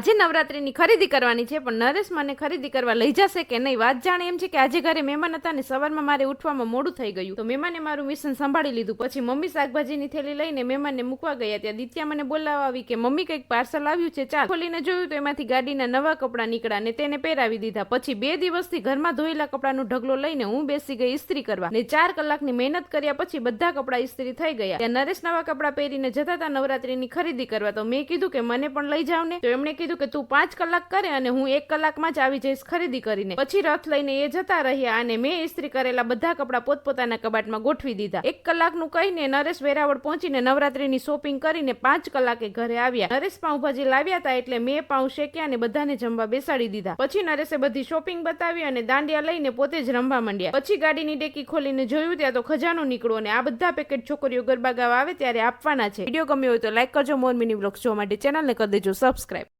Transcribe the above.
આજે નવરાત્રીની ખરીદી કરવાની છે, પણ નરેશ મને ખરીદી કરવા લઈ જશે કે નહીં? વાત જાણે એમ છે કે આજે ઘરે મહેમાન હતા ને સવારમાં મારે ઉઠવામાં મોડું થઈ ગયું. તો મહેમાને મારું મિશન સંભાળી લીધું. પછી મમ્મી શાકભાજીની થેલી લઈને મહેમાનને મૂકવા ગયા ત્યાં. દિત્યા મને બોલાવવા આવી કે, મમ્મી, કંઈક પાર્સલ આવ્યું છે, ચાલ. ખોલીને જોયું તો એમાંથી ગાડીના નવા કપડાં નીકળ્યા ને તેને પહેરાવી દીધા. પછી બે દિવસથી ઘરમાં ધોયેલા કપડાનો ઢગલો લઈને હું બેસી ગઈ ઇસ્ત્રી કરવા ને ચાર કલાકની મહેનત કર્યા પછી બધા કપડાં ઇસ્ત્રી થઈ ગયા. ત્યાં નરેશ નવા કપડાં પહેરીને જતા હતા નવરાત્રીની ખરીદી કરવા. તો મેં કીધું કે, મને પણ લઈ જાવ ને તો એમણે કીધું કે તું પાંચ કલાક કરે અને હું એક કલાકમાં જ આવી જઈશ ખરીદી કરીને. પછી રથ લઈને એ જતા રહ્યા અને મેં ઇસ્ત્રી કરેલા બધા કપડાં પોતપોતાના કબાટમાં ગોઠવી દીધા. એક કલાકનું કહીને નરેશ વેરાવળ પહોંચીને નવરાત્રીની શોપિંગ કરીને પાંચ કલાકે ઘરે આવ્યા. નરેશ પાઉંભાજી લાવ્યા હતા એટલે મેં પાઉં શેક્યા અને બધાને જમવા બેસાડી દીધા. પછી નરેશે બધી શોપિંગ બતાવી અને દાંડિયા લઈને પોતે જ રમવા માંડ્યા. પછી ગાડીની ડેકી ખોલીને જોયું ત્યાં તો ખજાનો નીકળ્યો અને આ બધા પેકેટ છોકરીઓ ગરબા ગાવા આવે ત્યારે આપવાના છે. વીડિયો ગમ્યો હોય તો લાઈક કરજો. મોર મિની બ્લોગ્સ જોવા માટે ચેનલને કરી દેજો. સબસ્ક્રાઇબ